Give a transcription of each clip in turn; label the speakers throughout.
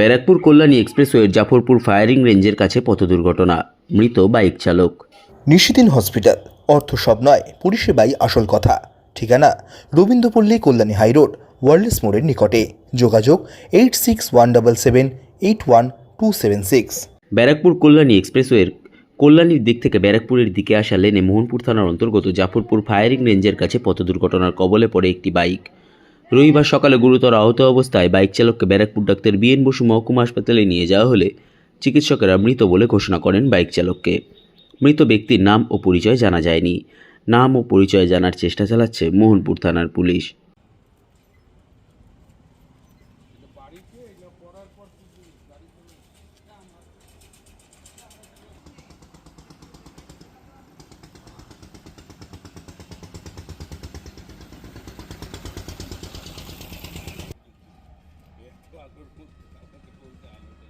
Speaker 1: ব্যারাকপুর কল্যাণী এক্সপ্রেসওয়ের জাফরপুর ফায়ারিং রেঞ্জের কাছে পথ দুর্ঘটনা মৃত বাইক চালক।
Speaker 2: নিশিদিন হসপিটাল। অর্থ সব নয় পরিষেবাই আসল কথা। ঠিকানা রবীন্দ্রপল্লী কল্যাণী হাইরোড ওয়ার্ল্ডস মোড়ের নিকটে। যোগাযোগ eight six one double seven eight one two seven six.
Speaker 1: Barrackpore Kalyani এক্সপ্রেসওয়ের কল্যাণীর দিক থেকে ব্যারাকপুরের দিকে আসা লেনে মোহনপুর থানার অন্তর্গত জাফরপুর ফায়ারিং রেঞ্জের কাছে পথ দুর্ঘটনার কবলে পড়ে একটি বাইক। রবিবার সকালে গুরুতর আহত অবস্থায় বাইক চালককে ব্যারাকপুর ডাক্তার বিএন বসু মহকুমা হাসপাতালে নিয়ে যাওয়া হলে চিকিৎসকেরা মৃত বলে ঘোষণা করেন বাইক চালককে। মৃত ব্যক্তির নাম ও পরিচয় জানা যায়নি। নাম ও পরিচয় জানার চেষ্টা চালাচ্ছে মোহনপুর থানার পুলিশ।
Speaker 2: ঠাকুর খুব কাউকে বলতে আলোতে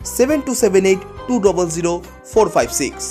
Speaker 2: seven two seven eight two double zero four five six